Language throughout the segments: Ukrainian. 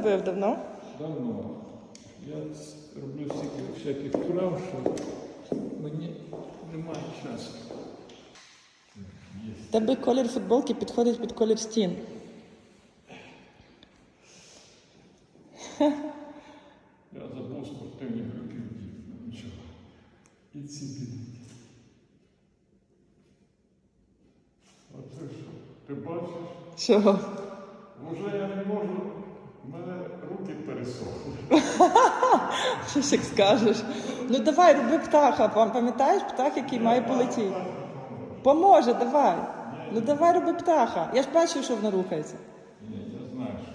Робив давно. Давно. Я роблю стільки всяких справ, що мені немає часу. Тебе колір футболки підходить під колір стін. Я забув спортивні брюки ну нічого. І ці білеті. Оце що? Ти бачиш? Що? Що ж як скажеш? Ну давай, роби птаха. Пам- Пам'ятаєш птах, який має полетіти? Поможе, давай. Ну давай роби птаха. Я ж бачу, що воно рухається. Ні, я знаю, що.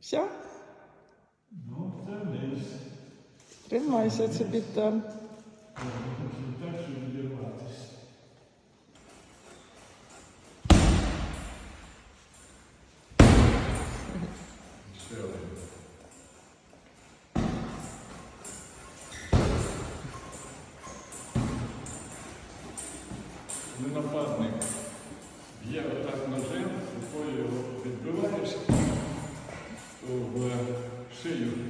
Все? Ну, це. Тримайся. Ще один. Не нападник. Є отак ножем, рукою його шию